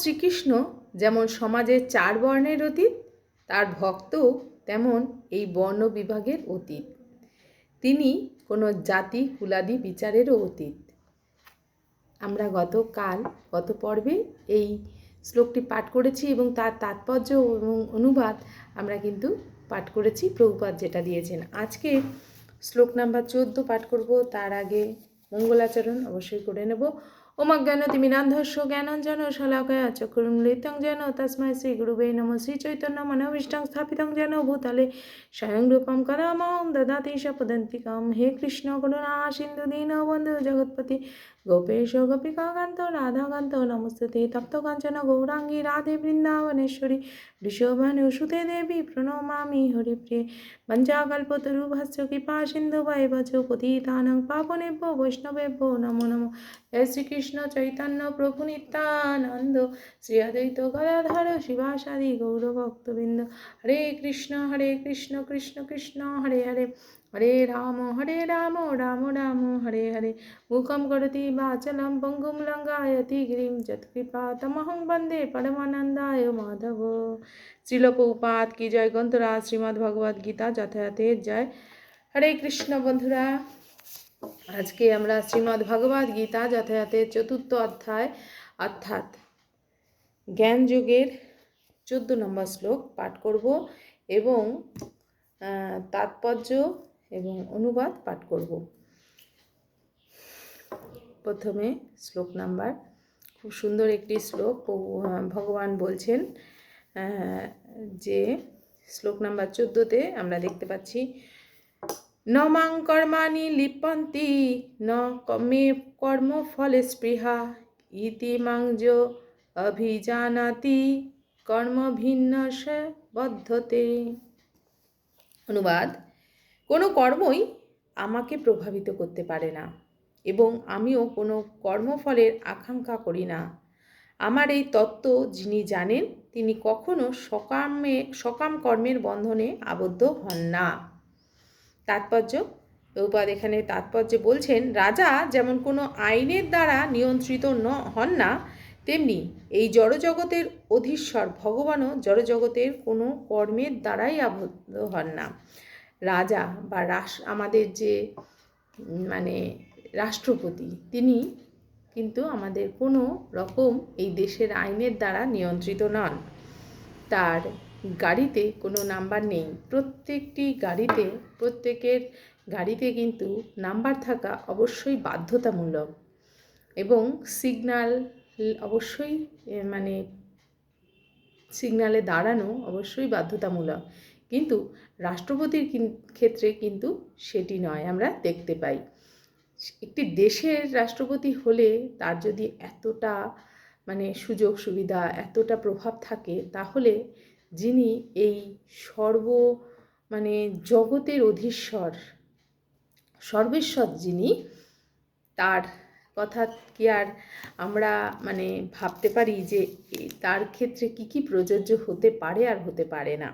শ্রীকৃষ্ণ যেমন সমাজের চার বর্ণের অতীত, তার ভক্ত তেমন এই বর্ণ বিভাগের অতীত। তিনি কোনো জাতি, কুলাদি বিচারেরও অতীত। আমরা গতকাল, গত পর্বে এই শ্লোকটি পাঠ করেছি এবং তার তাৎপর্য এবং অনুবাদ আমরা কিন্তু পাঠ করেছি। প্রভুপাত যেটা দিয়েছেন, আজকে শ্লোক নাম্বার চোদ্দ পাঠ করব। তার আগে মঙ্গলাচরণ অবশ্যই করে নেব। ওমজ্ঞান তিমিরান্ধস্য জ্ঞানঞ্জন শলাকয়া চক্রমৃতং যেন তস্মৈ শ্রী গুরুবে নম শ্রী চৈতন্য মনোবিষ্টং স্থাপিতং যেন ভূতলে স্বয়ং রূপম কদামং দদাতি সপদন্তিকাম হে কৃষ্ণ করুণা সিন্ধু দীন বন্ধু জগৎপতি গোপেশ গোপিকাকান্ত রাধাকান্ত নমস্তে তপ্ত কাঞ্চন গৌরাঙ্গী রাধে বৃন্দাবনেশ্বরী বৃষভানুসুতে দেবী প্রণমামি হরিপ্রিয়ে পঞ্চাকল্পতরুভস্য কৃপা সিন্ধু বৈ ভজ পতিতানং পাপনেভ্য বৈষ্ণবেভ্য নমো নমো। শ্রীকৃষ্ণ চৈতন্য প্রভু নিত্যানন্দ, শ্রী অদ্বৈত গদাধর শিবাসাদি গৌরভক্তবৃন্দ হরে কৃষ্ণ হরে কৃষ্ণ কৃষ্ণ কৃষ্ণ, হরে হরে। হরে রাম হরে রাম রাম রাম, হরে হরে। মুখম করতি বাচলম পঙ্গুম লঙ্গায়তি গিরিম যৎকৃপা তমহং বন্দে পরমানন্দায় মাধব। শ্রীলপৌপাত কি জয়? গ্রন্থরা শ্রীমদ্ ভগবদ গীতা যথাযথের জয়। হরে কৃষ্ণ বন্ধুরা আজকে আমরা শ্রীমদ্ ভগবদ গীতা যথাযথের চতুর্থ অধ্যায় অর্থাৎ জ্ঞান যুগের চোদ্দ নম্বর শ্লোক পাঠ করব এবং তাৎপর্য এবং অনুবাদ পাঠ করব। প্রথমে শ্লোক নাম্বার, খুব সুন্দর একটি শ্লোক ভগবান বলছেন যে শ্লোক নাম্বার চোদ্দোতে আমরা দেখতে পাচ্ছি ন মাং কর্মাণি লিপন্তি, ন মে কর্মফলে স্পৃহা, ইতি মাংজ অভিজানাতি, কর্ম ভিন্ন বদ্ধতে। অনুবাদ, কোনো কর্মই আমাকে প্রভাবিত করতে পারে না এবং আমিও কোনো কর্মফলের আকাঙ্ক্ষা করি না। আমার এই তত্ত্ব যিনি জানেন, তিনি কখনো সকামে, সকাম কর্মের বন্ধনে আবদ্ধ হন না। তাৎপর্য? প্রভুপাদ এখানে তাৎপর্য বলছেন, রাজা যেমন কোনো আইনের দ্বারা নিয়ন্ত্রিত ন হন না, তেমনি এই জড়জগতের অধীশ্বর ভগবানও জড়জগতের কোনো কর্মের দ্বারাই আবদ্ধ হন না। রাজা বা রাস, আমাদের যে মানে রাষ্ট্রপতি, তিনি কিন্তু আমাদের কোনো রকম এই দেশের আইনের দ্বারা নিয়ন্ত্রিত নন। তার গাড়িতে কোনো নাম্বার নেই। প্রত্যেকটি গাড়িতে, প্রত্যেকের গাড়িতে কিন্তু নাম্বার থাকা অবশ্যই বাধ্যতামূলক এবং সিগনাল অবশ্যই মানে সিগনালে দাঁড়ানো অবশ্যই বাধ্যতামূলক। কিন্তু রাষ্ট্রপতির ক্ষেত্রে কিন্তু সেটি নয়, আমরা দেখতে পাই। একটি দেশের রাষ্ট্রপতি হলে তার যদি এতটা মানে সুযোগ সুবিধা এতটা প্রভাব থাকে, তাহলে যিনি এই সর্ব মানে জগতের অধীশ্বর, সর্বেশ্বর যিনি, তার কথা কি আর আমরা মানে ভাবতে পারি যে তার ক্ষেত্রে কি কি প্রযোজ্য হতে পারে আর হতে পারে না।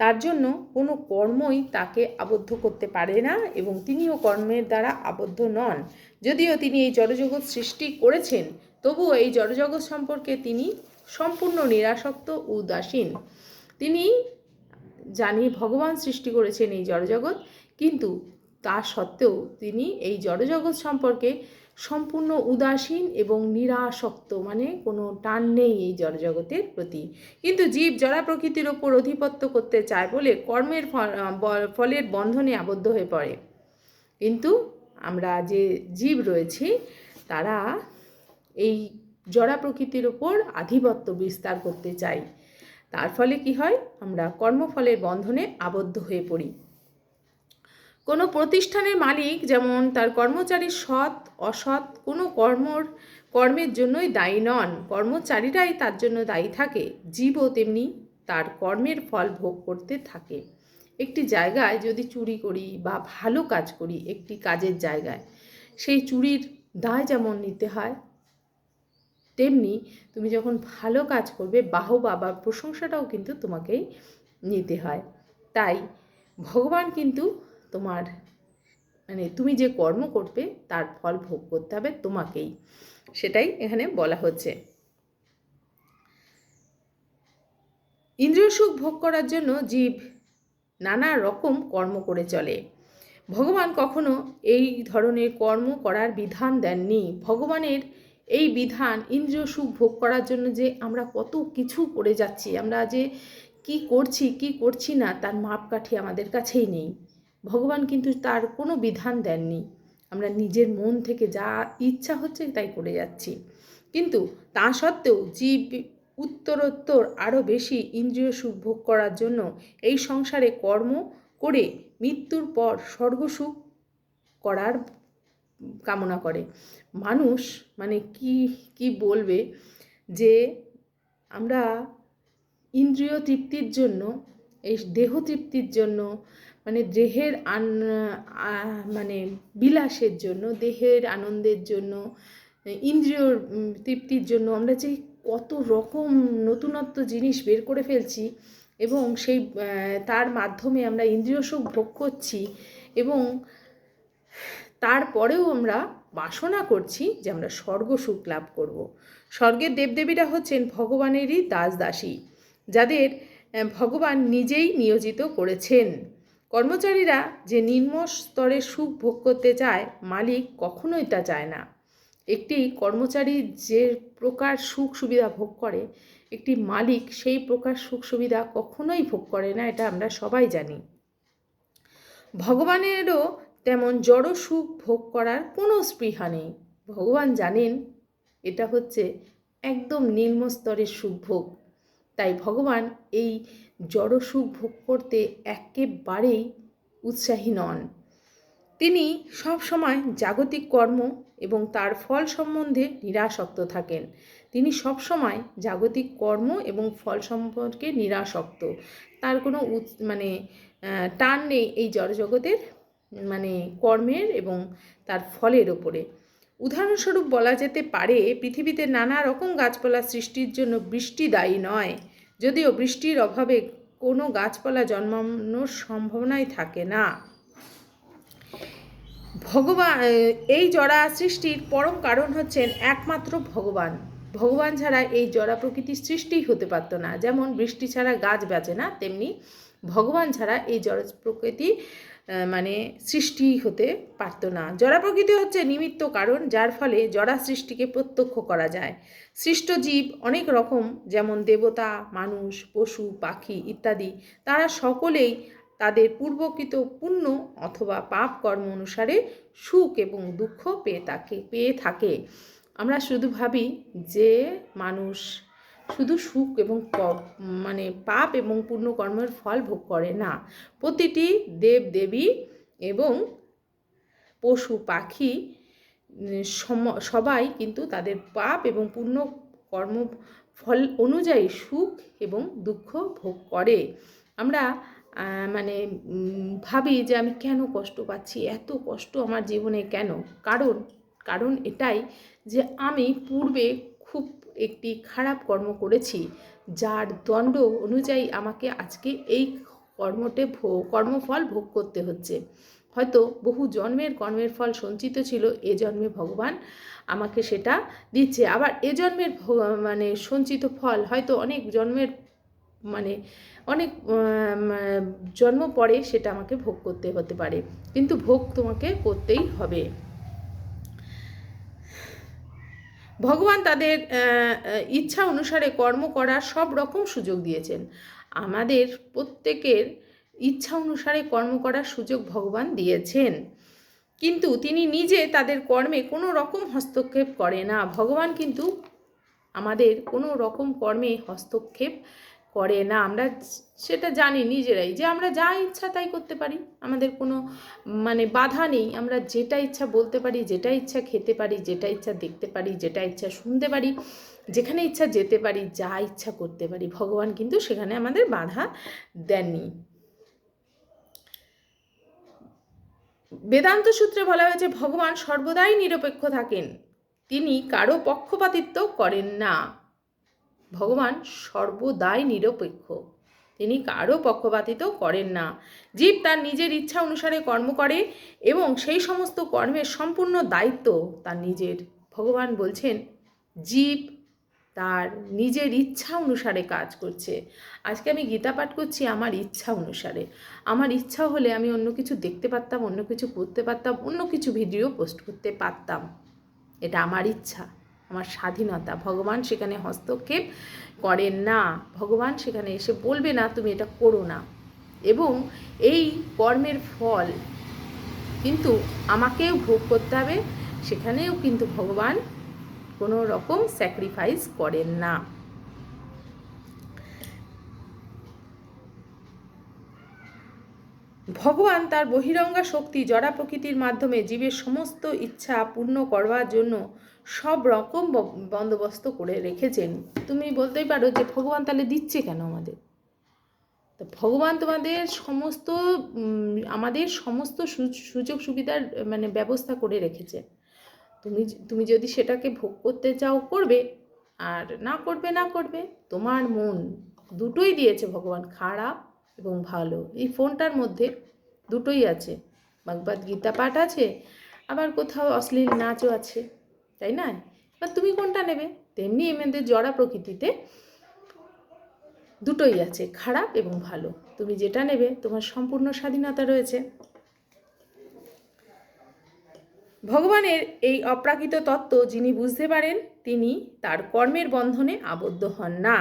তার জন্য কোনো কর্মই তাকে আবদ্ধ করতে পারে না এবং তিনিও কর্মের দ্বারা আবদ্ধ নন। যদিও তিনি এই জড়জগৎ সৃষ্টি করেছেন, তবুও এই জড়জগৎ সম্পর্কে তিনি সম্পূর্ণ নিরাসক্ত, উদাসীন। তিনি জানি ভগবান সৃষ্টি করেছেন এই জড়জগৎ, কিন্তু তা সত্ত্বেও তিনি এই জড়জগৎ সম্পর্কে সম্পূর্ণ উদাসীন এবং নিরাসক্ত মানে কোনো টান নেই এই জড়জগতের প্রতি। কিন্তু জীব জড়া প্রকৃতির ওপর অধিপত্য করতে চায় বলে কর্মের ফলের বন্ধনে আবদ্ধ হয়ে পড়ে। কিন্তু আমরা যে জীব রয়েছি, তারা এই জড়া প্রকৃতির ওপর আধিপত্য বিস্তার করতে চাই। তার ফলে কি হয়? আমরা কর্মফলের বন্ধনে আবদ্ধ হয়ে পড়ি। কোনো প্রতিষ্ঠানের মালিক যেমন তার কর্মচারী সৎ, অসৎ, কোনো কর্মর, কর্মের জন্যই দায়ী নন। কর্মচারীরাই তার জন্য দায়ী থাকে। জীবও তেমনি তার কর্মের ফল ভোগ করতে থাকে। একটি জায়গায় যদি চুরি করি বা ভালো কাজ করি, একটি কাজের জায়গায়, সেই চুরির দায় যেমন নিতে হয় তেমনি তুমি যখন ভালো কাজ করবে, বাহবা বা প্রশংসাটাও কিন্তু তোমাকেই নিতে হয়। তাই ভগবান কিন্তু তোমার মানে তুমি যে কর্ম করবে, তার ফল ভোগ করতে হবে তোমাকেই। সেটাই এখানে বলা হচ্ছে। ইন্দ্রিয় সুখ ভোগ করার জন্য জীব নানা রকম কর্ম করে চলে। ভগবান কখনো এই ধরনের কর্ম করার বিধান দেননি। ভগবানের এই বিধান ইন্দ্রিয় সুখ ভোগ করার জন্য যে আমরা কত কিছু করে যাচ্ছি, আমরা যে কি করছি কি করছি না, তার মাপকাঠি আমাদের কাছেই নেই। ভগবান কিন্তু তার কোনো বিধান দেননি। আমরা নিজের মন থেকে যা ইচ্ছা হচ্ছে তাই করে যাচ্ছি। কিন্তু তা সত্ত্বেও জীব উত্তরোত্তর আরও বেশি ইন্দ্রিয় সুখ ভোগ করার জন্য এই সংসারে কর্ম করে মৃত্যুর পর স্বর্গসুখ করার কামনা করে। মানুষ মানে কি কি বলবে যে আমরা ইন্দ্রিয় তৃপ্তির জন্য, এই দেহ তৃপ্তির জন্য মানে দেহের আন মানে বিলাসের জন্য, দেহের আনন্দের জন্য, ইন্দ্রিয় তৃপ্তির জন্য আমরা যে কত রকম নতুনত্ব জিনিস বের করে ফেলছি এবং সেই তার মাধ্যমে আমরা ইন্দ্রিয় সুখ ভোগ করছি এবং তারপরেও আমরা বাসনা করছি যে আমরা স্বর্গ সুখ লাভ করব। স্বর্গের দেবদেবীরা হচ্ছেন ভগবানেরই দাস দাসী যাদের ভগবান নিজেই নিয়োজিত করেছেন। কর্মচারীরা যে নিম্ন স্তরে সুখ ভোগ করতে চায়, মালিক কখনোই তা চায় না। একটি কর্মচারী যে প্রকার সুখ সুবিধা ভোগ করে, একটি মালিক সেই প্রকার সুখ সুবিধা কখনোই ভোগ করে না, এটা আমরা সবাই জানি। ভগবানেরও তেমন জড় সুখ ভোগ করার কোনো স্পৃহা নেই। ভগবান জানেন এটা হচ্ছে একদম নিম্ন স্তরের সুখ ভোগ। তাই ভগবান এই জড় সুখ ভোগ করতে একেবারেই উৎসাহী নন। তিনি সব সময় জাগতিক কর্ম এবং তার ফল সম্বন্ধে নিরাসক্ত থাকেন। তিনি সব সময় জাগতিক কর্ম এবং ফল সম্পর্কে নিরাসক্ত। তার কোনো মানে টান নেই এই জড়জগতের। মানে কর্মের এবং তার ফলের ওপরে উদাহরণস্বরূপ বলা যেতে পারে, পৃথিবীতে নানা রকম গাছপালা সৃষ্টির জন্য বৃষ্টি দায়ী নয়। যদিও বৃষ্টির অভাবে কোনো গাছপালা জন্মানোর সম্ভাবনাই থাকে না। ভগবান এই জড়া সৃষ্টির পরম কারণ হচ্ছেন একমাত্র ভগবান। ভগবান ছাড়া এই জড়া প্রকৃতির সৃষ্টিই হতে পারত না। যেমন বৃষ্টি ছাড়া গাছ বাঁচে না, তেমনি ভগবান ছাড়া এই জড় প্রকৃতি মানে সৃষ্টি হতে পারত না। জরা প্রকৃতি হচ্ছে নিমিত্ত কারণ, যার ফলে জরা সৃষ্টিকে প্রত্যক্ষ করা যায়। সৃষ্ট জীব অনেক রকম, যেমন দেবতা, মানুষ, পশু, পাখি ইত্যাদি। তারা সকলেই তাদের পূর্বকৃত পুণ্য অথবা পাপ কর্ম অনুসারে সুখ এবং দুঃখ পেয়ে থাকে পেয়ে থাকে। আমরা শুধু ভাবি যে মানুষ শুধু সুখ এবং মানে পাপ এবং পুণ্য কর্মের ফল ভোগ করে না। প্রতিটি দেব দেবী এবং পশু পাখি সবাই কিন্তু তাদের পাপ এবং পুণ্য কর্ম ফল অনুযায়ী সুখ এবং দুঃখ ভোগ করে। আমরা মানে ভাবি যে আমি কেন কষ্ট পাচ্ছি? এত কষ্ট আমার জীবনে কেন? কারণ কারণ এটাই যে আমি পূর্বে একটি খারাপ কর্ম করেছি, যার দণ্ড অনুযায়ী আমাকে আজকে এই কর্মটে কর্মফল ভোগ করতে হচ্ছে। হয়তো বহু জন্মের কর্মের ফল সঞ্চিত ছিল, এ জন্মে ভগবান আমাকে সেটা দিচ্ছে। আবার এ জন্মের মানে সঞ্চিত ফল হয়তো অনেক জন্মের মানে অনেক জন্ম পরে সেটা আমাকে ভোগ করতে হতে পারে। কিন্তু ভোগ তোমাকে করতেই হবে। ভগবান তাদের ইচ্ছা অনুসারে কর্ম করার সব রকম সুযোগ দিয়েছেন। আমাদের প্রত্যেকের ইচ্ছা অনুসারে কর্ম করার সুযোগ ভগবান দিয়েছেন। কিন্তু তিনি নিজে তাদের কর্মে কোনো রকম হস্তক্ষেপ করে না। ভগবান কিন্তু আমাদের কোনো রকম কর্মে হস্তক্ষেপ করে না, আমরা সেটা জানি নিজেরাই যে আমরা যা ইচ্ছা তাই করতে পারি। আমাদের কোনো মানে বাধা নেই, আমরা যেটা ইচ্ছা বলতে পারি, যেটা ইচ্ছা খেতে পারি, যেটা ইচ্ছা দেখতে পারি, যেটা ইচ্ছা শুনতে পারি, যেখানে ইচ্ছা যেতে পারি, যা ইচ্ছা করতে পারি, ভগবান কিন্তু সেখানে আমাদের বাধা দেননি। বেদান্ত সূত্রে বলা হয়েছে, ভগবান সর্বদাই নিরপেক্ষ থাকেন, তিনি কারও পক্ষপাতিত্ব করেন না। ভগবান সর্বদাই নিরপেক্ষ। তিনি কারও পক্ষপাতিত করেন না। জীব তার নিজের ইচ্ছা অনুসারে কর্ম করে এবং সেই সমস্ত কর্মের সম্পূর্ণ দায়িত্ব তার নিজের। ভগবান বলছেন, জীব তার নিজের ইচ্ছা অনুসারে কাজ করছে। আজকে আমি গীতা পাঠ করছি আমার ইচ্ছা অনুসারে। আমার ইচ্ছা হলে আমি অন্য কিছু দেখতে পারতাম, অন্য কিছু করতে পারতাম, অন্য কিছু ভিডিও পোস্ট করতে পারতাম। এটা আমার ইচ্ছা। আমার স্বাধীনতা। ভগবান সেখানে হস্তক্ষেপ করেন না। ভগবান সেখানে এসে বলবে না, তুমি এটা করো না। এবং এই কর্মের ফল কিন্তু আমাকেও ভোগ করতে হবে, সেখানেও কিন্তু ভগবান কোনো রকম স্যাক্রিফাইস করেন না। ভগবান তার বহিরঙ্গা শক্তি জড়া প্রকৃতির মাধ্যমে জীবের সমস্ত ইচ্ছা পূর্ণ করবার জন্য সব রকম বন্দোবস্ত করে রেখেছেন। তুমি বলতেই পারো যে ভগবান তাহলে দিচ্ছে কেন আমাদের? তো ভগবান তোমাদের সমস্ত আমাদের সমস্ত সুযোগ সুবিধার মানে ব্যবস্থা করে রেখেছে। তুমি তুমি যদি সেটাকে ভোগ করতে চাও করবে, আর না করবে না করবে, তোমার মন দুটোই দিয়েছে ভগবান, খারাপ এবং ভালো। এই ফোনটার মধ্যে দুটোই আছে। ভগবদ গীতা পাঠ আছে, আবার কোথাও অশ্লীল নাচও আছে, তাই না? এবার তুমি কোনটা নেবে? তেমনি এমনিদের জড়া প্রকৃতিতে দুটোই আছে, খারাপ এবং ভালো। তুমি যেটা নেবে, তোমার সম্পূর্ণ স্বাধীনতা রয়েছে। ভগবানের এই অপ্রাকৃত তত্ত্ব যিনি বুঝতে পারেন, তিনি তার কর্মের বন্ধনে আবদ্ধ হন না।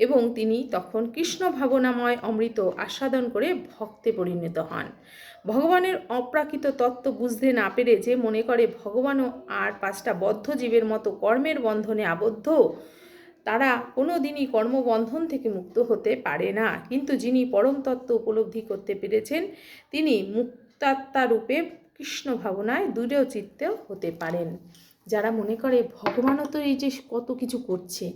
এবং তিনি তখন কৃষ্ণ ভাবনাময় অমৃত আস্বাদন করে ভক্তে পরিণত হন। ভগবানের অপ্রাকৃত তত্ত্ব বুঝতে না পেরে যে মনে করে ভগবানও আর পাঁচটা বদ্ধ জীবের মতো কর্মের বন্ধনে আবদ্ধ, তারা কোনো দিনই কর্মবন্ধন থেকে মুক্ত হতে পারে না। কিন্তু যিনি পরম তত্ত্ব উপলব্ধি করতে পেরেছেন, তিনি মুক্তাত্মা রূপে কৃষ্ণ ভাবনায় দূরেও চিত্তে হতে পারেন। যারা মনে করে, ভগবানও তো এই যে কত কিছু করছে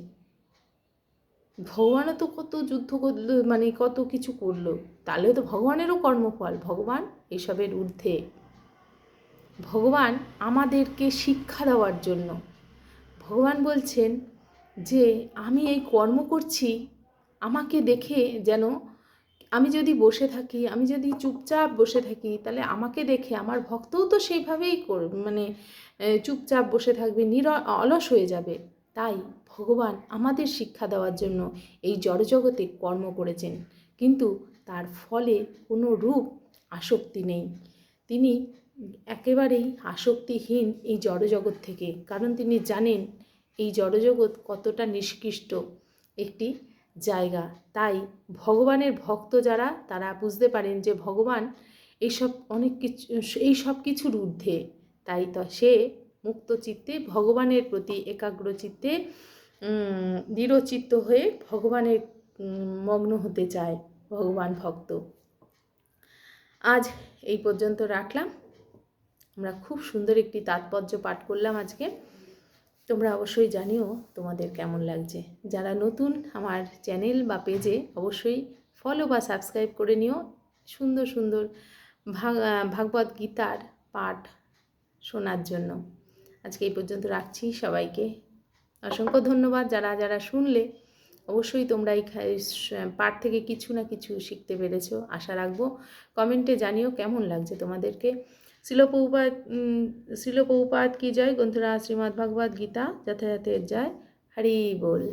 ভগবানও তো কত যুদ্ধ করল মানে কত কিছু করল। তাহলে তো ভগবানেরও কর্মফল। ভগবান এসবের ঊর্ধ্বে। ভগবান আমাদেরকে শিক্ষা দেওয়ার জন্য। ভগবান বলছেন যে, আমি এই কর্ম করছি, আমাকে দেখে যেন আমি যদি বসে থাকি, আমি যদি চুপচাপ বসে থাকি, তাহলে আমাকে দেখে আমার ভক্তও তো সেইভাবেই মানে চুপচাপ বসে থাকবে, নির, অলস হয়ে যাবে। তাই ভগবান আমাদের শিক্ষা দেওয়ার জন্য এই জড়জগতে কর্ম করেছেন। কিন্তু তার ফলে কোনো রূপ আসক্তি নেই। তিনি একেবারেই আসক্তিহীন এই জড়জগৎ থেকে। কারণ তিনি জানেন এই জড়জগৎ কতটা নিষ্কৃষ্ট একটি জায়গা। তাই ভগবানের ভক্ত যারা, তারা বুঝতে পারেন যে ভগবান এইসব অনেক কিছু এই সব কিছুর ঊর্ধ্বে। তাই তো সে মুক্ত চিত্তে, ভগবানের প্রতি একাগ্র চিত্তে দৃঢ়চিত্ত হয়ে ভগবানের মগ্ন হতে চায় ভগবান ভক্ত। আজ এই পর্যন্ত রাখলাম। আমরা খুব সুন্দর একটি তাৎপর্য পাঠ করলাম আজকে। তোমরা অবশ্যই জানিও তোমাদের কেমন লাগছে। যারা নতুন আমার চ্যানেল বা পেজে অবশ্যই ফলো বা সাবস্ক্রাইব করে নিও। সুন্দর সুন্দর ভাগ ভাগবত গীতার পাঠ শোনার জন্য। আজকে এই পর্যন্ত রাখছি। সবাইকে অসংখ্য ধন্যবাদ। যারা যারা শুনলে অবশ্যই তোমরা এই পাঠ থেকে কিছু না কিছু শিখতে পেরেছ। আশা রাখব কমেন্টে জানিও কেমন লাগছে তোমাদেরকে। শিলপৌপাত শিলপৌপাত কি জয়? গ্রন্থরা শ্রীমদ্ ভাগবত গীতা যথাযথের জয়। হরি বল।